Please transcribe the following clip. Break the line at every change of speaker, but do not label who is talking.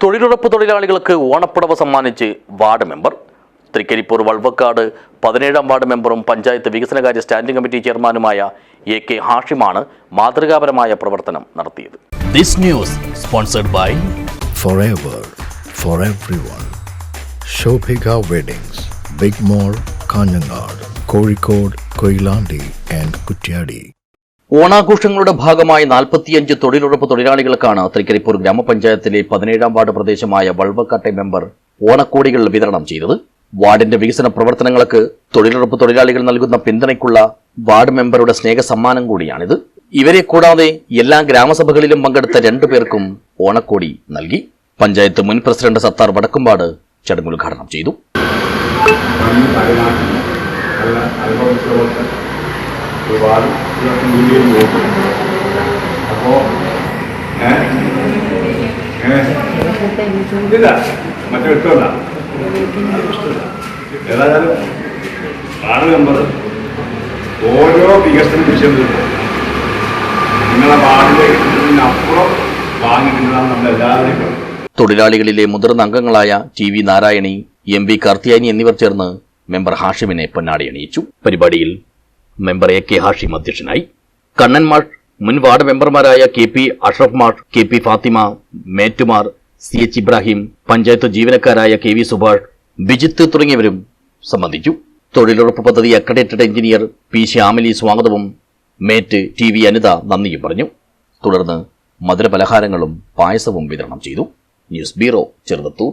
തൊഴിലുറപ്പ് തൊഴിലാളികൾക്ക് ഓണപ്പുടവ സമ്മാനിച്ച് വാർഡ് മെമ്പർ തൃക്കരിപ്പൂർ വൾവക്കാട് പതിനേഴാം വാർഡ് മെമ്പറും പഞ്ചായത്ത് വികസനകാര്യ സ്റ്റാൻഡിംഗ് കമ്മിറ്റി ചെയർമാനുമായ എ കെ ഹാഷിമാണ് മാതൃകാപരമായ പ്രവർത്തനം നടത്തിയത് this news sponsored by
forever for everyone. Shobhika Weddings, Big Mall, Kanyanad, Kozhikode, Koilandi and Kutyadi.
ഓണാഘോഷങ്ങളുടെ ഭാഗമായി നാൽപ്പത്തിയഞ്ച് തൊഴിലുറപ്പ് തൊഴിലാളികൾക്കാണ് തൃക്കരിപ്പൂർ ഗ്രാമപഞ്ചായത്തിലെ പതിനേഴാം വാർഡ് പ്രദേശമായ വൾവക്കാട്ടെ മെമ്പർ ഓണക്കോടികൾ വിതരണം ചെയ്തത്. വാർഡിന്റെ വികസന പ്രവർത്തനങ്ങൾക്ക് തൊഴിലുറപ്പ് തൊഴിലാളികൾ നൽകുന്ന പിന്തുണയ്ക്കുള്ള വാർഡ് മെമ്പറുടെ സ്നേഹ സമ്മാനം കൂടിയാണിത്. ഇവരെ കൂടാതെ എല്ലാ ഗ്രാമസഭകളിലും പങ്കെടുത്ത രണ്ടു പേർക്കും ഓണക്കോടി നൽകി. പഞ്ചായത്ത് മുൻ പ്രസിഡന്റ് സത്താർ വടക്കുംപാട് ചടങ്ങ് ഉദ്ഘാടനം ചെയ്തു.
ഒരുപാട് മുന്നിൽ നോക്കും അപ്പോൾ ഇല്ല. മറ്റേ ഇഷ്ടമല്ല ഏതായാലും വാർഡ് മെമ്പർ ഓരോ വികസന വിഷയത്തിലും നിങ്ങളെ വാർഡിലേക്ക് അപ്പുറം വാങ്ങിയിട്ടുള്ളതാണ് നമ്മൾ പറയുന്നത്
തൊഴിലാളികളിലെ മുതിർന്ന അംഗങ്ങളായ T V Narayani M V Karthiyani എന്നിവർ ചേർന്ന് മെമ്പർ ഹാഷിമിനെ പൊന്നാടി അണിയിച്ചു. പരിപാടിയിൽ മെമ്പർ എ കെ ഹാഷിം അധ്യക്ഷനായി. കണ്ണൻ മാഷ് മുൻ വാർഡ് മെമ്പർമാരായ കെ പി അഷ്റഫ് മാഷ് കെ പി ഫാത്തിമ മേറ്റുമാർ സി എച്ച് ഇബ്രാഹിം പഞ്ചായത്ത് ജീവനക്കാരായ കെ വി സുഭാഷ് ബിജിത്ത് തുടങ്ങിയവരും സംബന്ധിച്ചു. തൊഴിലുറപ്പ് പദ്ധതി അക്രഡേറ്റഡ് എഞ്ചിനീയർ പി ശ്യാമിലി സ്വാഗതവും മേറ്റ് ടി വി അനിത നന്ദിയും പറഞ്ഞു. തുടർന്ന് മധുരപലഹാരങ്ങളും പായസവും വിതരണം ചെയ്തു. News bureau Cheruvathur.